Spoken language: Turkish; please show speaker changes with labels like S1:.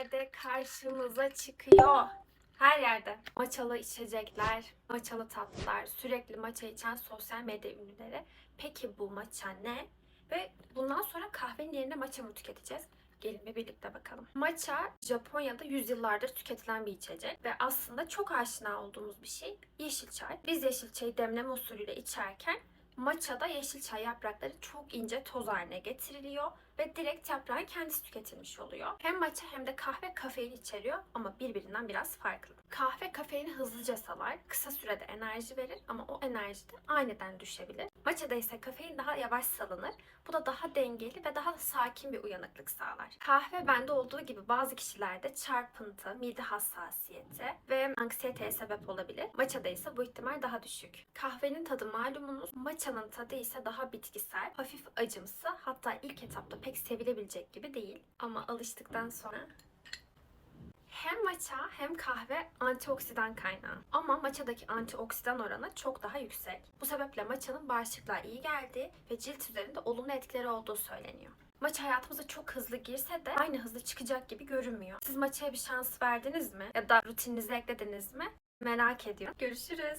S1: yerde karşımıza çıkıyor. Her yerde. Maçalı içecekler, maçalı tatlılar, sürekli maça içen sosyal medya ünlüleri. Peki bu maça ne? Ve bundan sonra kahvenin yerine maça mı tüketeceğiz? Gelin bir birlikte bakalım. Matcha Japonya'da yüzyıllardır tüketilen bir içecek ve aslında çok aşina olduğumuz bir şey yeşil çay. Biz yeşil çayı demleme usulüyle içerken matcha'da yeşil çay yaprakları çok ince toz haline getiriliyor ve direkt yaprağın kendisi tüketilmiş oluyor. Hem matcha hem de kahve kafein içeriyor ama birbirinden biraz farklı. Kahve kafeini hızlıca salar, kısa sürede enerji verir ama o enerji de aniden düşebilir. Matcha'da ise kafein daha yavaş salınır. Bu da daha dengeli ve daha sakin bir uyanıklık sağlar. Kahve bende olduğu gibi bazı kişilerde çarpıntı, mide hassasiyeti ve anksiyeteye sebep olabilir. Matcha'da ise bu ihtimal daha düşük. Kahvenin tadı malumunuz, matcha'nın tadı ise daha bitkisel, hafif acımsı hatta ilk etapta pek sevilebilecek gibi değil. Ama alıştıktan sonra matcha hem kahve antioksidan kaynağı. Ama matcha'daki antioksidan oranı çok daha yüksek. Bu sebeple matcha'nın bağışıklığa iyi geldiği ve cilt üzerinde olumlu etkileri olduğu söyleniyor. Matcha hayatımıza çok hızlı girse de aynı hızlı çıkacak gibi görünmüyor. Siz matcha'ya bir şans verdiniz mi? Ya da rutininize eklediniz mi? Merak ediyorum. Görüşürüz.